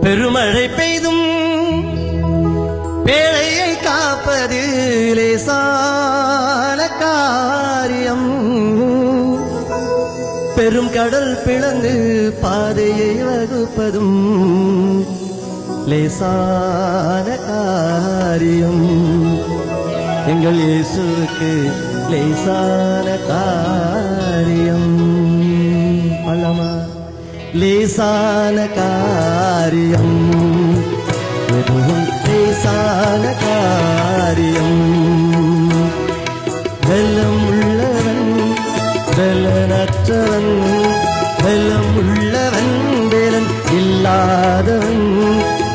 பெருமழை பெய்தும் பேழையை காப்பது லேசான காரியம். பெரும் கடல் பிளந்து பாதையை வகுப்பதும் லேசான காரியம். எங்கள் இயேசுக்கு லேசான காரியம். அல்லமா லேசான காரியம். எதுவும் லேசான காரியம். வெல்லம் உள்ளவன் வெல்லனற்றவன் வெல்லம் உள்ளவன் வேலன் இல்லாதவன்.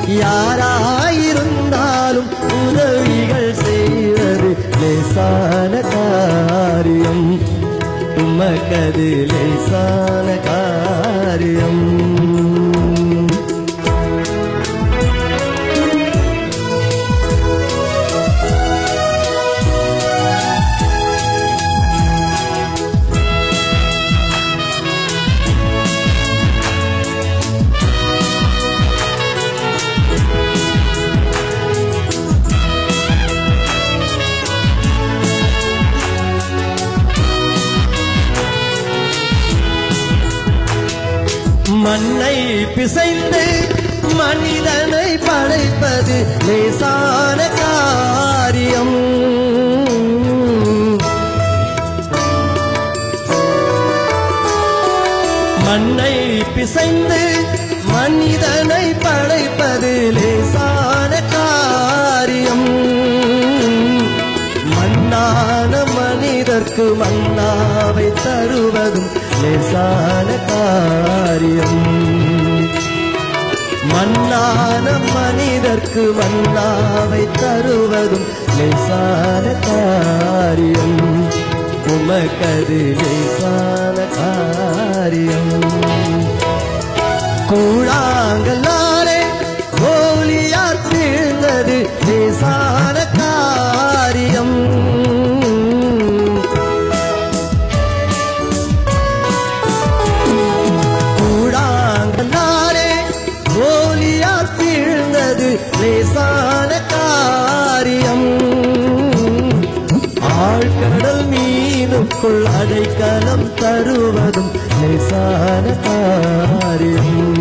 யாராயிருந்தாலும் உதவிகள் செய்வது லேசான காரியம். உமக்கது லேசான மண்ணை பிசைந்து மனிதனை படைப்பது லேசான காரியம். மண்ணை பிசைந்து மனிதனை படைப்பது உனக்கு மன்னாவை தருவதும் லேசான காரியம். மன்னான மனிதர்க்கு மன்னாவை தருவதும் லேசான காரியம். உமக்கது லேசான காரியம். கூழாங்கல்லாலே மீனுக்குள் அடைக்கலம் தருவதும் லேசான காரியம்.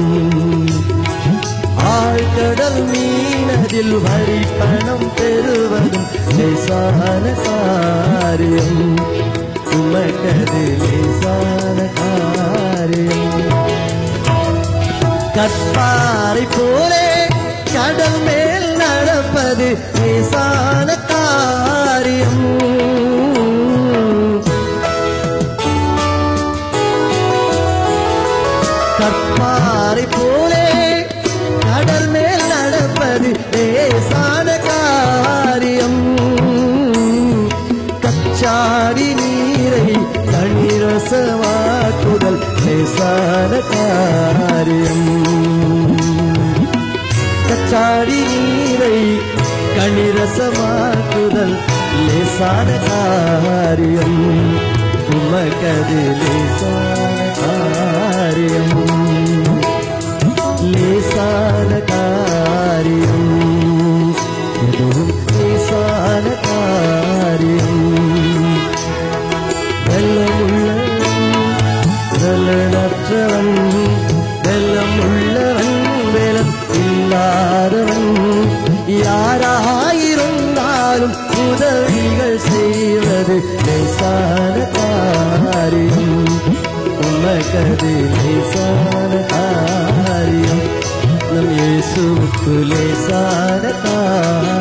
ஆழ்கடல் மீனதில் வரி பணம் பெறுவதும் லேசான காரியம். உமக்கது லேசான காரியம். கற்பாரை போலே கடல் மேல் நடப்பது லேசான கற்பாறை போலே கடல் மேல் நடப்பது லேசான காரியம். கச்சாடி நீரை தனிரசமாக்குதல் லேசான காரியம். கச்சாடி நீரை கணிரசமாக்குதல் லேசான காரியம். உமக்கது லேசான உள்ளவன் வேலம் இல்லாதவன். யாராயிருந்தாலும் உதவிகள் செய்வது லேசான காரியம். உமக்கது லேசான காரியம். நம் இயேசுக்கு லேசான காரியம்.